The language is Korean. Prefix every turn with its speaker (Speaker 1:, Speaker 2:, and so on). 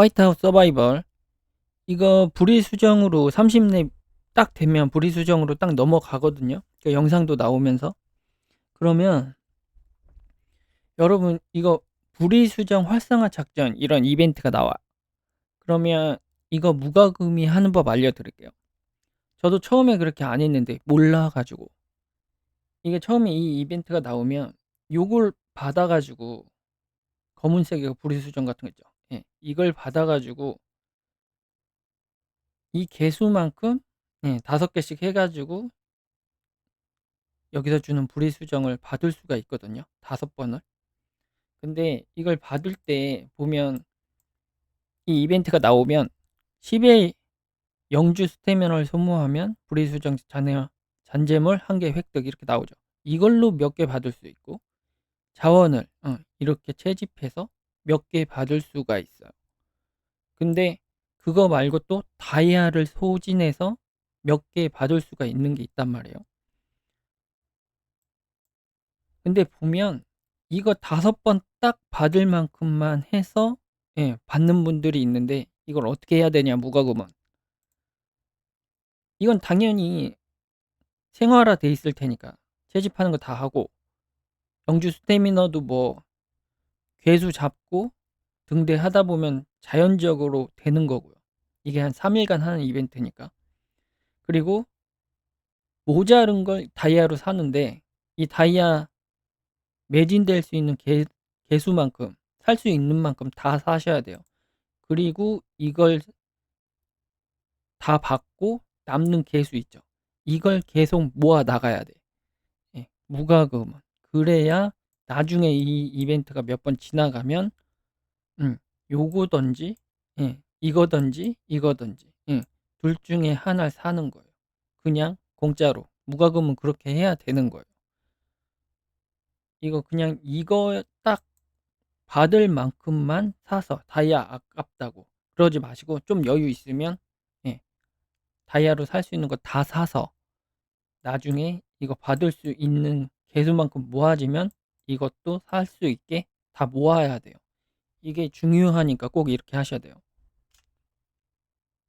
Speaker 1: 화이트하우스 서바이벌 이거 불의 수정으로 30렙 딱 되면 불의 수정으로 딱 넘어가거든요. 그 영상도 나오면서 그러면 여러분 이거 불의 수정 활성화 작전 이런 이벤트가 나와. 그러면 이거 무과금이 하는 법 알려드릴게요. 저도 처음에 그렇게 안 했는데 몰라가지고 이게 처음에 이 이벤트가 나오면 요걸 받아가지고 검은색 이거 불의 수정 같은 거 있죠. 예, 이걸 받아가지고 이 개수만큼 예, 다섯 개씩 해가지고 여기서 주는 불의 수정을 받을 수가 있거든요. 다섯 번을. 근데 이걸 받을 때 보면 이 이벤트가 나오면 10의 영주 스태미너를 소모하면 불의 수정 잔해, 잔재물 한 개 획득 이렇게 나오죠. 이걸로 몇 개 받을 수 있고 자원을 어, 이렇게 채집해서 몇 개 받을 수가 있어요. 근데 그거 말고 또 다이아를 소진해서 몇 개 받을 수가 있는 게 있단 말이에요. 근데 보면 이거 다섯 번 딱 받을 만큼만 해서 예, 받는 분들이 있는데 이걸 어떻게 해야 되냐 무과금은 이건 당연히 생활화 돼 있을 테니까 채집하는 거 다 하고 영주 스태미너도 뭐 괴수 잡고 등대 하다 보면 자연적으로 되는 거고요. 이게 한 3일간 하는 이벤트니까. 그리고 모자른 걸 다이아로 사는데 이 다이아 매진될 수 있는 개, 개수만큼 살 수 있는 만큼 다 사셔야 돼요. 그리고 이걸 다 받고 남는 개수 있죠. 이걸 계속 모아 나가야 돼. 예, 무과금은. 그래야 나중에 이 이벤트가 몇 번 지나가면 음, 요거든지 예, 이거든지 이거든지 예, 둘 중에 하나를 사는 거예요. 그냥 공짜로. 무과금은 그렇게 해야 되는 거예요. 이거 그냥 이거 딱 받을 만큼만 사서 다이아 아깝다고 그러지 마시고 좀 여유 있으면 예, 다이아로 살 수 있는 거 다 사서 나중에 이거 받을 수 있는 개수만큼 모아지면 이것도 살 수 있게 다 모아야 돼요. 이게 중요하니까 꼭 이렇게 하셔야 돼요.